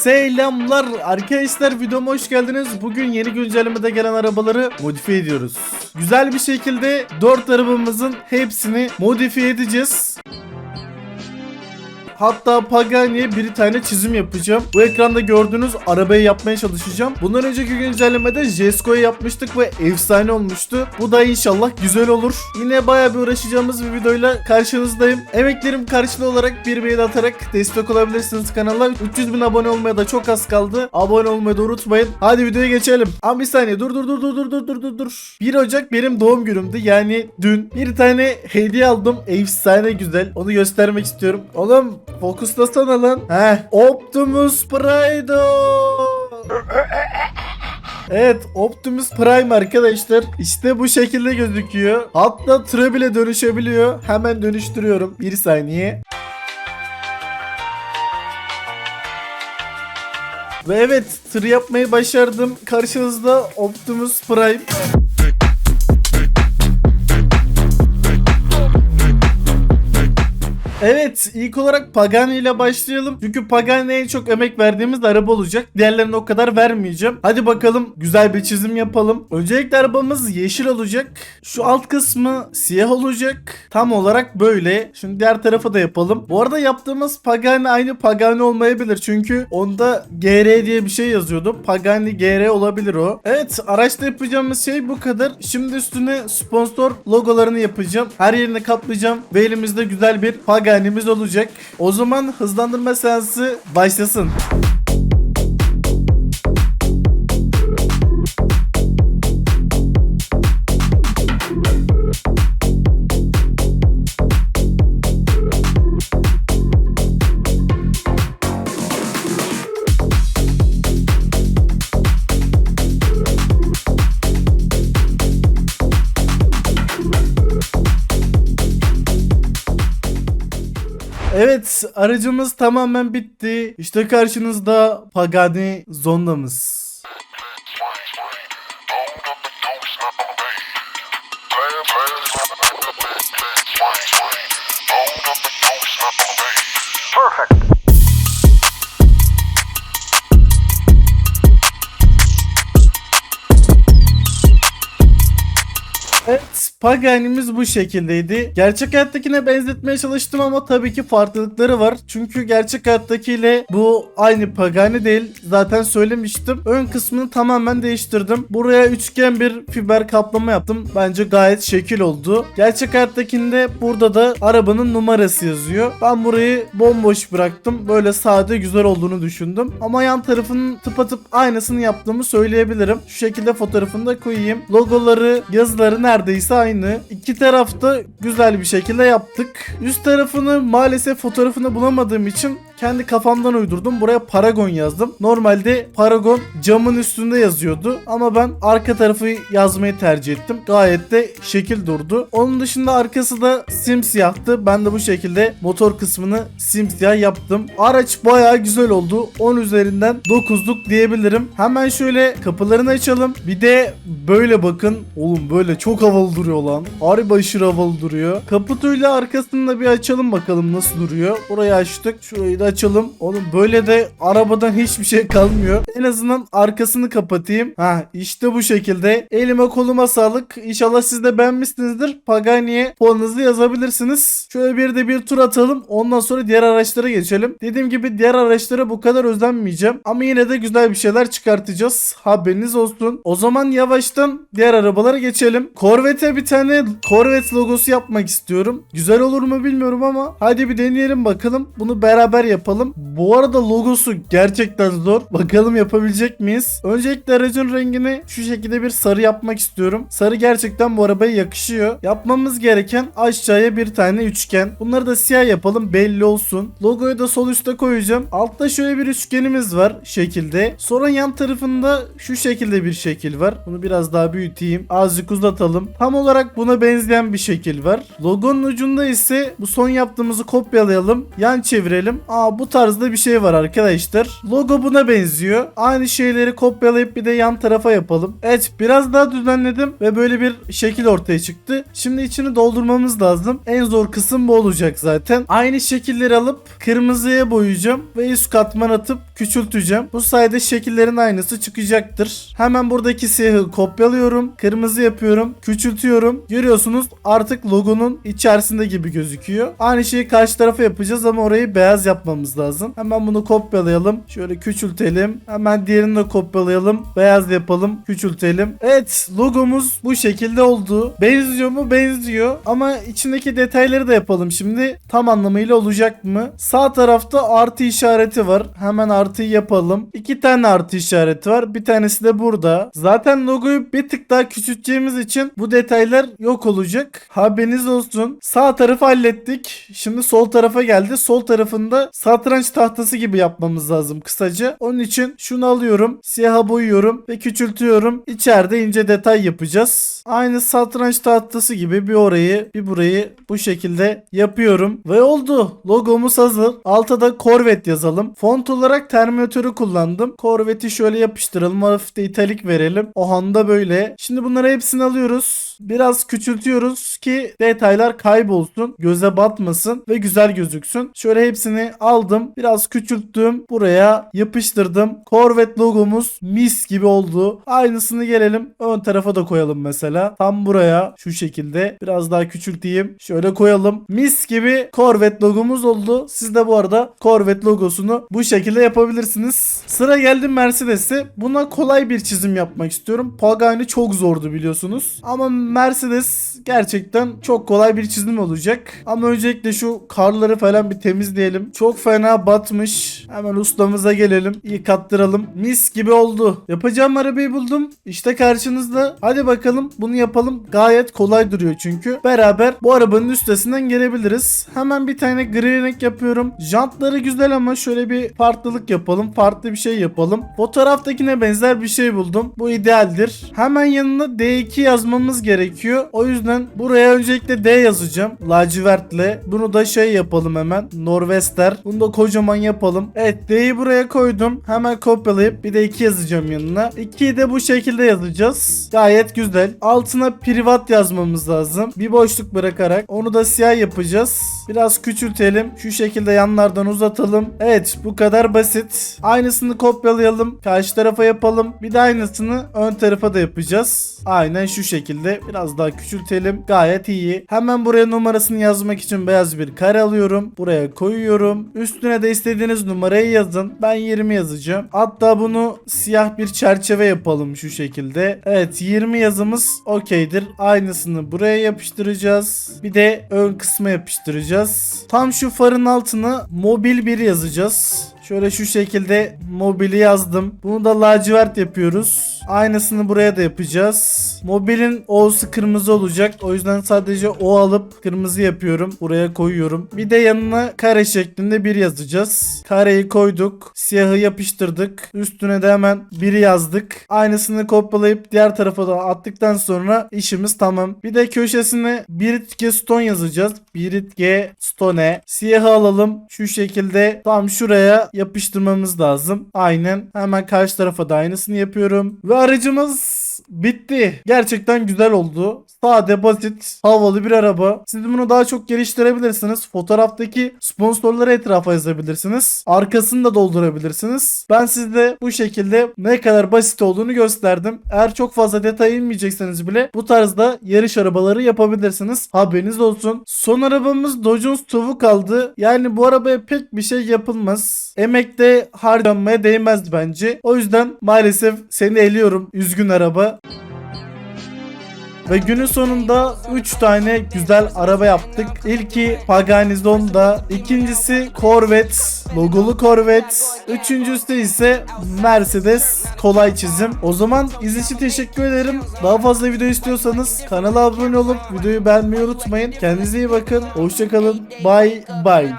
Selamlar arkadaşlar videoma hoş geldiniz. Bugün yeni güncellemede gelen arabaları modifiye ediyoruz. Güzel bir şekilde 4 arabamızın hepsini modifiye edeceğiz. Hatta Pagani'ye bir tane çizim yapacağım. Bu ekranda gördüğünüz arabayı yapmaya çalışacağım. Bundan önceki güncellemede Jesko'yu yapmıştık ve efsane olmuştu. Bu da inşallah güzel olur. Yine baya bir uğraşacağımız bir videoyla karşınızdayım. Emeklerim karşılığı olarak bir beğeni atarak destek olabilirsiniz kanala. 300 bin abone olmaya da çok az kaldı. Abone olmayı da unutmayın. Hadi videoya geçelim. Ama bir saniye dur dur dur dur dur dur dur dur dur. 1 Ocak benim doğum günümdü. Yani dün bir tane hediye aldım. Efsane güzel. Onu göstermek istiyorum. Oğlum fokuslasana lan. Heh. Optimus Prime. Evet Optimus Prime arkadaşlar işte bu şekilde gözüküyor. Hatta tıra bile dönüşebiliyor. Hemen dönüştürüyorum. Bir saniye. Ve evet tır yapmayı başardım. Karşınızda Optimus Prime. Evet ilk olarak Pagani ile başlayalım. Çünkü Pagani'ye en çok emek verdiğimiz araba olacak. Diğerlerine o kadar vermeyeceğim. Hadi bakalım güzel bir çizim yapalım. Öncelikle arabamız yeşil olacak. Şu alt kısmı siyah olacak. Tam olarak böyle. Şimdi diğer tarafa da yapalım. Bu arada yaptığımız Pagani aynı Pagani olmayabilir. Çünkü onda GR diye bir şey yazıyordu. Pagani GR olabilir o. Evet araçta yapacağımız şey bu kadar. Şimdi üstüne sponsor logolarını yapacağım. Her yerini kaplayacağım. Ve elimizde güzel bir Pagani'miz olacak. O zaman hızlandırma seansı başlasın. Evet aracımız tamamen bitti. İşte karşınızda Pagani Zonda'mız. Pagani'miz bu şekildeydi. Gerçek hayattakine benzetmeye çalıştım ama tabii ki farklılıkları var. Çünkü gerçek hayattakiyle bu aynı Pagani değil. Zaten söylemiştim. Ön kısmını tamamen değiştirdim. Buraya üçgen bir fiber kaplama yaptım. Bence gayet şekil oldu. Gerçek hayattakinde burada da arabanın numarası yazıyor. Ben burayı bomboş bıraktım. Böyle sade güzel olduğunu düşündüm. Ama yan tarafının tıpatıp aynısını yaptığımı söyleyebilirim. Şu şekilde fotoğrafını da koyayım. Logoları, yazıları neredeyse aynı. İki tarafta güzel bir şekilde yaptık. Üst tarafını maalesef fotoğrafını bulamadığım için kendi kafamdan uydurdum. Buraya Paragon yazdım. Normalde Paragon camın üstünde yazıyordu ama ben arka tarafı yazmayı tercih ettim. Gayet de şekil durdu. Onun dışında arkası da simsiyahtı. Ben de bu şekilde motor kısmını simsiyah yaptım. Araç bayağı güzel oldu. 10 üzerinden 9'luk diyebilirim. Hemen şöyle kapılarını açalım. Bir de böyle bakın. Oğlum böyle çok havalı duruyor lan. Harbi aşırı havalı duruyor. Kaputuyla arkasını da bir açalım bakalım nasıl duruyor. Burayı açtık. Şurayı da açalım. Oğlum böyle de arabadan hiçbir şey kalmıyor. En azından arkasını kapatayım. Ha işte bu şekilde. Elime koluma sağlık. İnşallah siz de beğenmişsinizdir. Pagani'ye puanınızı yazabilirsiniz. Şöyle bir de bir tur atalım. Ondan sonra diğer araçlara geçelim. Dediğim gibi diğer araçlara bu kadar özenmeyeceğim. Ama yine de güzel bir şeyler çıkartacağız. Haberiniz olsun. O zaman yavaştan diğer arabalara geçelim. Corvette'e bir tane Corvette logosu yapmak istiyorum. Güzel olur mu bilmiyorum ama hadi bir deneyelim bakalım. Bunu beraber yapalım. Bu arada logosu gerçekten zor. Bakalım yapabilecek miyiz? Öncelikle aracın rengini şu şekilde bir sarı yapmak istiyorum. Sarı gerçekten bu arabaya yakışıyor. Yapmamız gereken aşağıya bir tane üçgen. Bunları da siyah yapalım belli olsun. Logoyu da sol üstte koyacağım. Altta şöyle bir üçgenimiz var şekilde. Sonra yan tarafında şu şekilde bir şekil var. Bunu biraz daha büyüteyim. Azıcık uzatalım. Tam olarak buna benzeyen bir şekil var. Logonun ucunda ise bu son yaptığımızı kopyalayalım. Yan çevirelim. Aa Bu tarzda bir şey var arkadaşlar. Logo buna benziyor. Aynı şeyleri kopyalayıp bir de yan tarafa yapalım. Evet biraz daha düzenledim ve böyle bir şekil ortaya çıktı. Şimdi içini doldurmamız lazım. En zor kısım bu olacak zaten. Aynı şekilleri alıp kırmızıya boyayacağım ve üst katman atıp küçülteceğim. Bu sayede şekillerin aynısı çıkacaktır. Hemen buradaki siyahı kopyalıyorum. Kırmızı yapıyorum. Küçültüyorum. Görüyorsunuz artık logonun içerisinde gibi gözüküyor. Aynı şeyi karşı tarafa yapacağız ama orayı beyaz yapmamız lazım. Hemen bunu kopyalayalım. Şöyle küçültelim. Hemen diğerini de kopyalayalım. Beyaz yapalım. Küçültelim. Evet logomuz bu şekilde oldu. Benziyor mu? Benziyor. Ama içindeki detayları da yapalım şimdi. Tam anlamıyla olacak mı? Sağ tarafta artı işareti var. Hemen artıyı yapalım. İki tane artı işareti var. Bir tanesi de burada. Zaten logoyu bir tık daha küçülteceğimiz için bu detaylar yok olacak. Haberiniz olsun. Sağ tarafı hallettik. Şimdi sol tarafa geldi. Sol tarafında satranç tahtası gibi yapmamız lazım kısaca. Onun için şunu alıyorum. Siyaha boyuyorum ve küçültüyorum. İçeride ince detay yapacağız. Aynı satranç tahtası gibi bir orayı bir burayı bu şekilde yapıyorum. Ve oldu. Logomuz hazır. Alta da Corvette yazalım. Font olarak Terminator'u kullandım. Corvette'i şöyle yapıştıralım. Hafif de italik verelim. O anda böyle. Şimdi bunları hepsini alıyoruz. Biraz küçültüyoruz ki detaylar kaybolsun. Göze batmasın ve güzel gözüksün. Şöyle hepsini aldım. Biraz küçülttüm. Buraya yapıştırdım. Corvette logomuz mis gibi oldu. Aynısını gelelim. Ön tarafa da koyalım mesela. Tam buraya şu şekilde. Biraz daha küçülteyim. Şöyle koyalım. Mis gibi Corvette logomuz oldu. Siz de bu arada Corvette logosunu bu şekilde yapabilirsiniz. Sıra geldi Mercedes'e. Buna kolay bir çizim yapmak istiyorum. Pagani çok zordu biliyorsunuz. Ama Mercedes gerçekten çok kolay bir çizim olacak. Ama öncelikle şu karları falan bir temizleyelim. Çok fena batmış. Hemen ustamıza gelelim. İyi kattıralım. Mis gibi oldu. Yapacağım arabayı buldum. İşte karşınızda. Hadi bakalım bunu yapalım. Gayet kolay duruyor çünkü. Beraber bu arabanın üstesinden gelebiliriz. Hemen bir tane gri renk yapıyorum. Jantları güzel ama şöyle bir farklılık yapalım. Farklı bir şey yapalım. Fotoğraftakine benzer bir şey buldum. Bu idealdir. Hemen yanına D2 yazmamız gerekiyor. O yüzden buraya öncelikle D yazacağım. Lacivertle. Bunu da şey yapalım hemen. Norvester. Bunu da kocaman yapalım. Evet D'yi buraya koydum. Hemen kopyalayıp bir de 2 yazacağım yanına. 2'yi de bu şekilde yazacağız. Gayet güzel. Altına privat yazmamız lazım. Bir boşluk bırakarak. Onu da siyah yapacağız. Biraz küçültelim. Şu şekilde yanlardan uzatalım. Evet bu kadar basit. Aynısını kopyalayalım. Karşı tarafa yapalım. Bir de aynısını ön tarafa da yapacağız. Aynen şu şekilde. Biraz daha küçültelim. Gayet iyi. Hemen buraya numarasını yazmak için beyaz bir kare alıyorum. Buraya koyuyorum. Üstüne de istediğiniz numarayı yazın. Ben 20 yazacağım. Hatta bunu siyah bir çerçeve yapalım şu şekilde. Evet 20 yazımız okeydir. Aynısını buraya yapıştıracağız. Bir de ön kısma yapıştıracağız. Tam şu farın altına mobil 1 yazacağız. Şöyle şu şekilde mobili yazdım. Bunu da lacivert yapıyoruz. Aynısını buraya da yapacağız. Mobilin O'su kırmızı olacak. O yüzden sadece O alıp kırmızı yapıyorum. Buraya koyuyorum. Bir de yanına kare şeklinde bir yazacağız. Kareyi koyduk. Siyahı yapıştırdık. Üstüne de hemen biri yazdık. Aynısını kopyalayıp diğer tarafa da attıktan sonra işimiz tamam. Bir de köşesine Biritge Stone yazacağız. Biritge Stone. Siyahı alalım. Şu şekilde tam şuraya yapıştırmamız lazım. Aynen. Hemen karşı tarafa da aynısını yapıyorum. Ve aracımız bitti. Gerçekten güzel oldu. Sade, basit, havalı bir araba. Siz bunu daha çok geliştirebilirsiniz. Fotoğraftaki sponsorları etrafa yazabilirsiniz. Arkasını da doldurabilirsiniz. Ben sizde bu şekilde ne kadar basit olduğunu gösterdim. Eğer çok fazla detay inmeyecekseniz bile bu tarzda yarış arabaları yapabilirsiniz. Haberiniz olsun. Son arabamız Dodge'un Stuv'u kaldı. Yani bu arabaya pek bir şey yapılmaz. Emekte harcanmaya değmez bence. O yüzden maalesef seni eliyorum. Üzgün araba. Ve günün sonunda 3 tane güzel araba yaptık. İlki Pagani Zonda, ikincisi Corvette, logolu Corvette, üçüncüsü ise Mercedes kolay çizim. O zaman izlediğiniz için teşekkür ederim. Daha fazla video istiyorsanız kanala abone olup videoyu beğenmeyi unutmayın. Kendinize iyi bakın. Hoşçakalın. Bye bye.